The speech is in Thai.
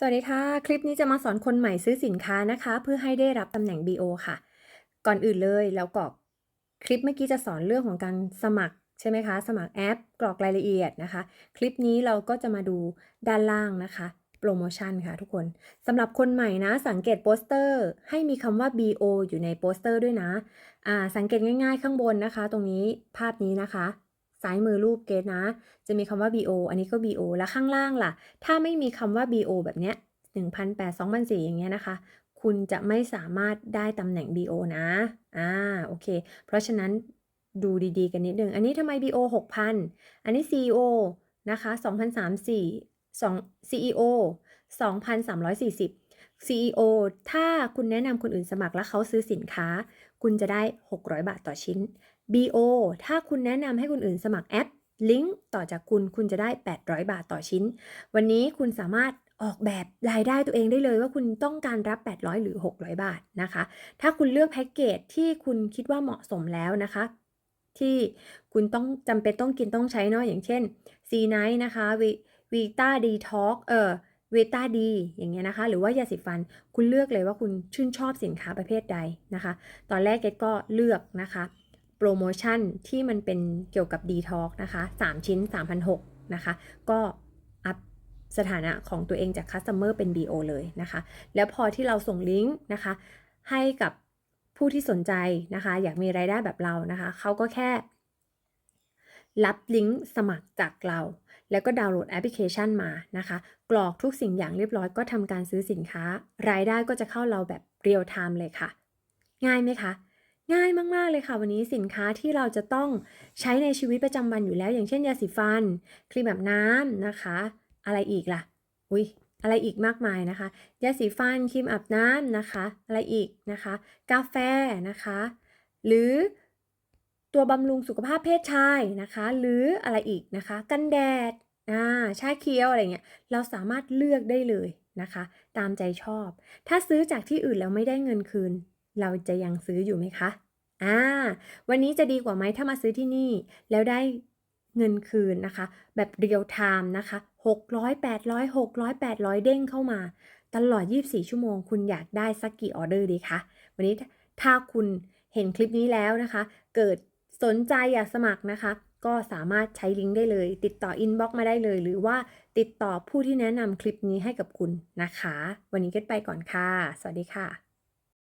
สวัสดีค่ะ คลิปนี้จะมาสอนคนใหม่ซื้อสินค้านะคะ เพื่อให้ได้รับตำแหน่ง BO ค่ะ ก่อนอื่นเลยเรากรอกคลิปเมื่อกี้จะสอนเรื่องของการสมัครใช่ไหมคะ สมัครแอป กรอกรายละเอียดนะคะ คลิปนี้เราก็จะมาดูด้านล่างนะคะ โปรโมชั่นค่ะทุกคนสำหรับคนใหม่นะ สังเกตโปสเตอร์ ให้มีคำว่า BO อยู่ในโปสเตอร์ด้วยนะอ่าสังเกตง่ายๆข้างบนนะคะ ตรงนี้ภาพนี้นะคะ ซ้ายมือรูปเกตนะ จะมีคำว่า BO อันนี้ก็ BO แล้วข้างล่างล่ะ ถ้าไม่มีคำว่า BO แบบเนี้ย1,800 2,400อย่างเงี้ยนะคะ คุณจะไม่สามารถได้ตำแหน่ง BO นะ อ่า โอเค เพราะฉะนั้นดูดีๆ กันนิดนึง อันนี้ทำไม BO 6,000 อันนี้ CEO นะคะ2,034 2 CEO 2,340 CEO ถ้าคุณแนะนำคนอื่นสมัครแล้วเขาซื้อสินค้า คุณจะได้ 600 บาทต่อชิ้น BO ถ้าคุณแนะนำให้คนอื่นสมัครแอปลิงก์ต่อจากคุณคุณจะได้ 800 บาทต่อชิ้น วันนี้คุณสามารถออกแบบรายได้ตัวเองได้เลยว่าคุณต้องการรับ 800 หรือ 600 บาทนะคะ ถ้าคุณเลือกแพ็กเกจที่คุณคิดว่าเหมาะสมแล้วนะคะ ที่คุณต้องจำเป็นต้องกินต้องใช้เนาะอย่างเช่น C Night นะคะวีต้าดีท็อกเออเวต้าดีอย่างเงี้ยนะคะ หรือว่ายาสีฟันคุณเลือกเลยว่าคุณชื่นชอบสินค้าประเภทใดนะคะ ตอนแรกเกดก็เลือกนะคะ โปรโมชั่นที่มันเป็นเกี่ยวกับ d t o x นะคะ 3 ชิ้น 3,600นะคะ ก็อัพสถานะของตัวเองจาก Customer เป็น BO เลยนะคะ แล้วพอที่เราส่งลิงก์นะคะ ให้กับผู้ที่สนใจนะคะ อยากมีรายได้แบบเรานะคะ เขาก็แค่ รับลิงก์สมัครจากเรา แล้วก็ดาวน์โหลดแอปพลิเคชันมานะคะ กรอกทุกสิ่งอย่างเรียบร้อยก็ทำการซื้อสินค้า รายได้ก็จะเข้าเราแบบเรียลไทม์เลยค่ะ ง่ายไหมคะ ง่ายมาก ๆ เลยค่ะ วันนี้สินค้าที่เราจะต้องใช้ในชีวิตประจำวันอยู่แล้ว อย่างเช่นยาสีฟัน ครีมแบบน้ำนะคะ อะไรอีกล่ะ อุ้ยอะไรอีกมากมายนะคะ ยาสีฟัน ครีมอาบน้ำนะคะ อะไรอีกนะคะ กาแฟนะคะ หรือตัวบำรุงสุขภาพเพศชายนะคะ หรืออะไรอีกนะคะ กันแดดอ่าชาเขียวอะไรเงี้ย เราสามารถเลือกได้เลยนะคะ ตามใจชอบ ถ้าซื้อจากที่อื่นแล้วไม่ได้เงินคืน เราจะยังซื้ออยู่ไหมคะ อ่า วันนี้จะดีกว่าไหมถ้ามาซื้อที่นี่ แล้วได้เงินคืนนะคะ แบบเรียลไทม์นะคะ600 800 600 800 เด้งเข้ามา ตลอด 24 ชั่วโมง คุณอยากได้สักกี่ออเดอร์ดีคะ วันนี้ถ้าคุณเห็นคลิปนี้แล้วนะคะ เกิดสนใจอยากสมัครนะคะ ก็สามารถใช้ลิงก์ได้เลย ติดต่ออินบ็อกมาได้เลย หรือว่าติดต่อผู้ที่แนะนำคลิปนี้ให้กับคุณนะคะ วันนี้ก็ไปก่อนค่ะ สวัสดีค่ะ